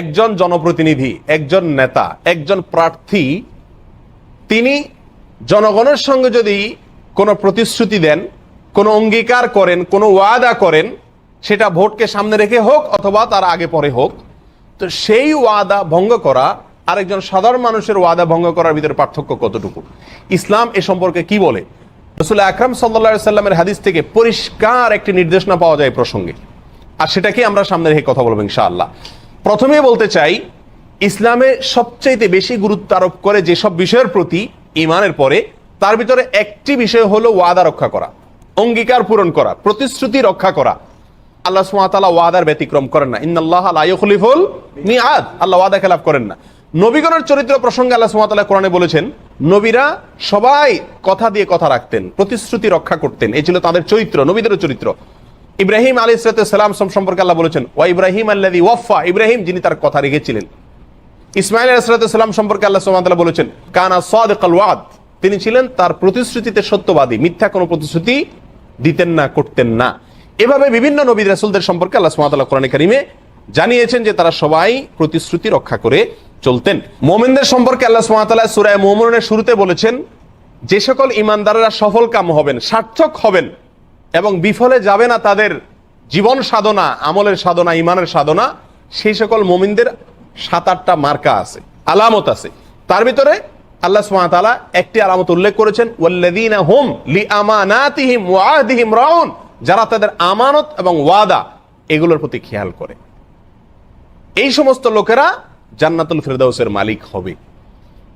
একজন জনপ্রতিনিধি, একজন নেতা, একজন প্রার্থী, তিনি জনগণের সঙ্গে যদি কোনো প্রতিশ্রুতি দেন, কোনো অঙ্গীকার করেন, কোনো ওয়াদা করেন, সেটা ভোটকে সামনে রেখে হোক অথবা তার আগে পরে হোক, তো সেই ওয়াদা ভঙ্গ করা, আরেকজন সাধারণ মানুষের ওয়াদা ভঙ্গ করার ভিতরে পার্থক্য কতটুকু? ইসলাম এ সম্পর্কে কি বলে? রসুল আকরাম সাল্লা সাল্লামের হাদিস থেকে পরিষ্কার একটি নির্দেশনা পাওয়া যায় প্রসঙ্গে। আর সেটাকে আমরা সামনে রেখে কথা বলব ইনশাআল্লাহ। প্রথমে বলতে চাই, ইসলামে সবচাইতে বেশি গুরুত্ব আরোপ করে যেসব বিষয়ের প্রতি ইমানের পরে, তার ভিতরে একটি বিষয় হলো ওয়াদা রক্ষা করা, অঙ্গীকার পূরণ করা, প্রতিশ্রুতি রক্ষা করা। আল্লাহ সুমাতালা ওয়াদার ব্যতিক্রম করেন না। ইন্নাল্লাহ লাইখলিফুল মিআদ। আল্লাহ ওয়াদা খেলাফ করেন না। নবীগণের চরিত্র প্রসঙ্গে আল্লাহ সুমাতালা কোরআনে বলেছেন, নবীরা সবাই কথা দিয়ে কথা রাখতেন, প্রতিশ্রুতি রক্ষা করতেন। এই ছিল তাদের চরিত্র নবীদের চরিত্র। ইব্রাহিম আলী সালাম সম্পর্কে আল্লাহ বলেছেন, ওয়া ইব্রাহিম আল্লাদি ওয়াফা ইব্রাহিম যিনি তার কথা রেখেছিলেন। ইসমাইল আলাইসালাম সম্পর্কে আল্লাহ সুবহানাহু বলেছেন, কানা সাদিকাল ওয়াদ তিনি ছিলেন তার প্রতিশ্রুতিতে সত্যবাদী, মিথ্যা কোনো প্রতিশ্রুতি দিতেন না, করতেন না। এভাবে বিভিন্ন নবী রাসুলদের সম্পর্কে আল্লাহ ওয়া কোরআনে কারিমে জানিয়েছেন যে তারা সবাই প্রতিশ্রুতি রক্ষা করে চলতেন। মোমেনদের সম্পর্কে আল্লাহ সুবহানাহু ওয়া তাআলা সূরা শুরুতে বলেছেন, যে সকল ইমানদাররা সফল কাম হবেন, সার্থক হবেন এবং বিফলে যাবে না তাদের জীবন সাধনা, আমলের সাধনা ইমানের সাধনা, সেই সকল মোমিনদের সাত, আটটা মার্কা আছে, আলামত আছে। তার ভিতরে আল্লাহ ওয়া একটি আলামত উল্লেখ করেছেন হুম আহদিহিম রাউন যারা তাদের আমানত এবং ওয়াদা এগুলোর প্রতি খেয়াল করে। এই সমস্ত লোকেরা জান্নাতুল ফেরদাউসের মালিক হবে।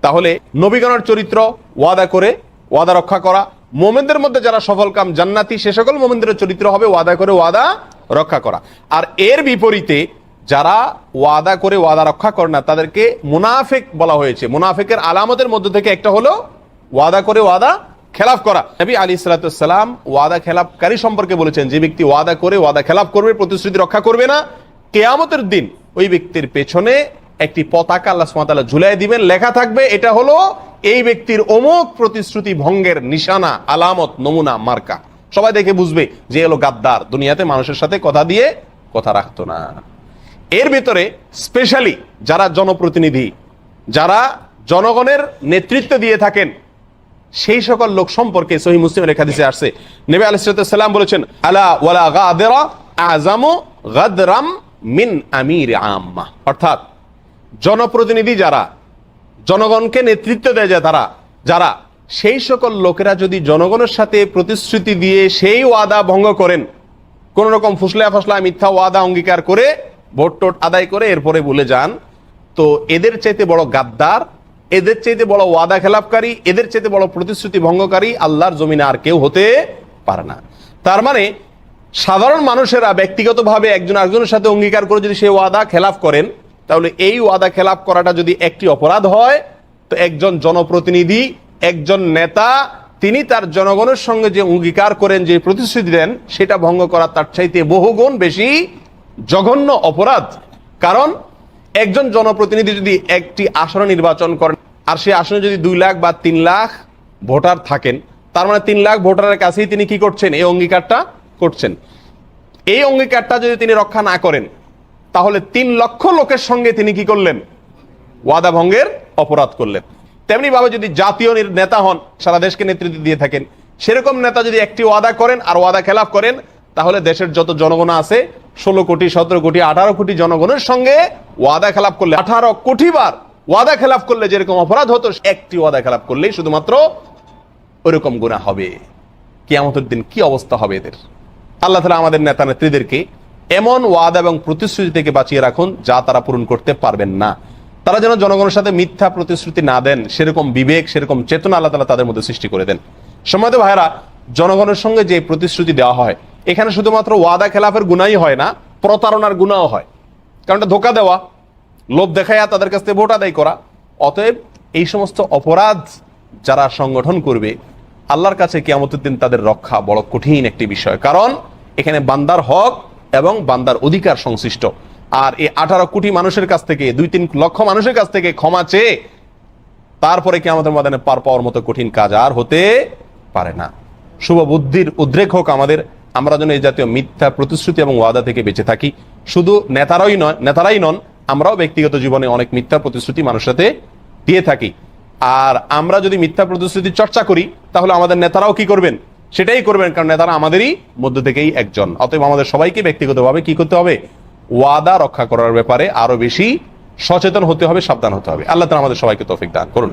তাহলে নবীগণের চরিত্র, ওয়াদা করে, ওয়াদা রক্ষা করা মোমেনদের মধ্যে যারা সফল কাম জান্নাতি, সে সকল মোমেনদের চরিত্র হবে ওয়াদা করে ওয়াদা রক্ষা করা। আর এর বিপরীতে যারা ওয়াদা করে ওয়াদা রক্ষা করে না, তাদেরকে মুনাফেক বলা হয়েছে। মুনাফেকের আলামতের মধ্যে থেকে একটা হলো ওয়াদা করে ওয়াদা খেলাফ করা। নবী আলী সালাতাম ওয়াদা খেলাফকারী সম্পর্কে বলেছেন, যে ব্যক্তি ওয়াদা করে ওয়াদা খেলাফ করবে, প্রতিশ্রুতি রক্ষা করবে না, কেয়ামতের দিন ওই ব্যক্তির পেছনে একটি পতাকা আল্লাহ সুমাতালা ঝুলাই দিবেন। লেখা থাকবে, এটা হলো এই ব্যক্তির অমুক প্রতিশ্রুতি ভঙ্গের নিশানা, আলামত, নমুনা, মার্কা। সবাই দেখে বুঝবে যে এলো গাদ্দার। দুনিয়াতে মানুষের সাথে কথা দিয়ে কথা রাখতো না। এর ভিতরে স্পেশালি যারা জনপ্রতিনিধি, যারা জনগণের নেতৃত্ব দিয়ে থাকেন, সেই সকল লোক সম্পর্কে সহি মুসলিমের একাদিসে আসছে। নেবে আলাইসালাম বলেছেন, আলা ওয়ালা গাদেরা আজামু গাদরাম মিন আমির আম্মা। অর্থাৎ জনপ্রতিনিধি যারা, জনগণকে নেতৃত্ব দেয় যে তারা, যারা সেই সকল লোকেরা যদি জনগণের সাথে প্রতিশ্রুতি দিয়ে সেই ওয়াদা ভঙ্গ করেন, কোন রকম ফুসলা ফসলা মিথ্যা ওয়াদা অঙ্গীকার করে, ভোট টোট আদায় করে এরপরে বলে যান, তো এদের চাইতে বড় গাদ্দার, এদের চাইতে বড় ওয়াদা খেলাপকারী, এদের চাইতে বড় প্রতিশ্রুতি ভঙ্গকারী আল্লাহর জমিনে আর কেউ হতে পারে না। তার মানে সাধারণ মানুষেরা ব্যক্তিগতভাবে একজন আরেকজনের সাথে অঙ্গীকার করে যদি সেই ওয়াদা খেলাফ করেন তাহলে এই ওয়াদা খেলাফ করাটা যদি একটি অপরাধ হয়, তো একজন জনপ্রতিনিধি, একজন নেতা, তিনি তার জনগণের সঙ্গে যে অঙ্গীকার করেন, যে প্রতিশ্রুতি দেন, সেটা ভঙ্গ করা তার চাইতে বহুগুণ বেশি জঘন্য অপরাধ। কারণ একজন জনপ্রতিনিধি যদি একটি আসনে নির্বাচন করেন, আর সেই আসনে যদি দুই লাখ বা তিন লাখ ভোটার থাকেন, তার মানে তিন লাখ ভোটারের কাছেই তিনি কি করছেন? এই অঙ্গীকারটা করছেন। এই অঙ্গীকারটা যদি তিনি রক্ষা না করেন তাহলে তিন লক্ষ লোকের সঙ্গে তিনি কি করলেন? ওয়াদা ভঙ্গের অপরাধ করলেন। তেমনি ভাবে যদি জাতীয় নেতা হন, সারা দেশকে নেতৃত্ব দিয়ে থাকেন, সেরকম নেতা যদি একটি ওয়াদা করেন আর ওয়াদা খেলাফ করেন, তাহলে দেশের যত জনগণ আছে, ষোলো কোটি, সতেরো কোটি, আঠারো কোটি জনগণের সঙ্গে ওয়াদা খেলাফ করলে, আঠারো কোটি বার ওয়াদা খেলাফ করলে যেরকম অপরাধ হতো, একটি ওয়াদা খেলাফ করলেই শুধুমাত্র ওইরকম গুণা হবে। কিয়ামতের দিন কি অবস্থা হবে এদের? আল্লাহ তালা আমাদের নেতা নেত্রীদেরকে এমন ওয়াদা এবং প্রতিশ্রুতি থেকে বাঁচিয়ে রাখুন যা তারা পূরণ করতে পারবেন না। তারা যেন জনগণের সাথে মিথ্যা প্রতিশ্রুতি না দেন, সেরকম বিবেক, সেরকম চেতনা আল্লাহ তালা তাদের মধ্যে সৃষ্টি করে দেন। সময় ভাইরা জনগণের সঙ্গে যে প্রতিশ্রুতি দেওয়া হয়, এখানে শুধুমাত্র ওয়াদা খেলাফের গুণাই হয় না, প্রতারণার গুণাও হয়। কারণ এটা ধোকা দেওয়া, লোভ দেখাইয়া তাদের কাছ থেকে ভোট আদায় করা, অতএব এই সমস্ত অপরাধ যারা সংগঠন করবে, আল্লাহর কাছে কিয়ামতের দিন তাদের রক্ষা বড় কঠিন একটি বিষয়। কারণ এখানে বান্দার হক এবং বান্দার অধিকার সংশ্লিষ্ট। আর এই আঠারো কোটি মানুষের কাছ থেকে, দুই তিন লক্ষ মানুষের কাছ থেকে ক্ষমা চেয়ে তারপরে কি আমাদের ময়দানে পার পাওয়ার মতো কঠিন কাজ আর হতে পারে না। শুভ বুদ্ধির উদ্রেক হোক আমাদের, আমরা যেন এই জাতীয় মিথ্যা প্রতিশ্রুতি এবং ওয়াদা থেকে বেঁচে থাকি। শুধু নেতারাই নয়, নেতারাই নন, আমরাও ব্যক্তিগত জীবনে অনেক মিথ্যা প্রতিশ্রুতি মানুষের সাথে দিয়ে থাকি। আর আমরা যদি মিথ্যা প্রতিশ্রুতি চর্চা করি, তাহলে আমাদের নেতারাও কি করবেন? সেটাই করবেন, কারণ নেতারা আমাদেরই মধ্য থেকেই একজন। অতএব আমাদের সবাইকে ব্যক্তিগতভাবে কি করতে হবে? ওয়াদা রক্ষা করার ব্যাপারে আরও বেশি সচেতন হতে হবে, সাবধান হতে হবে। আল্লাহ তালা আমাদের সবাইকে তৌফিক দান করুন।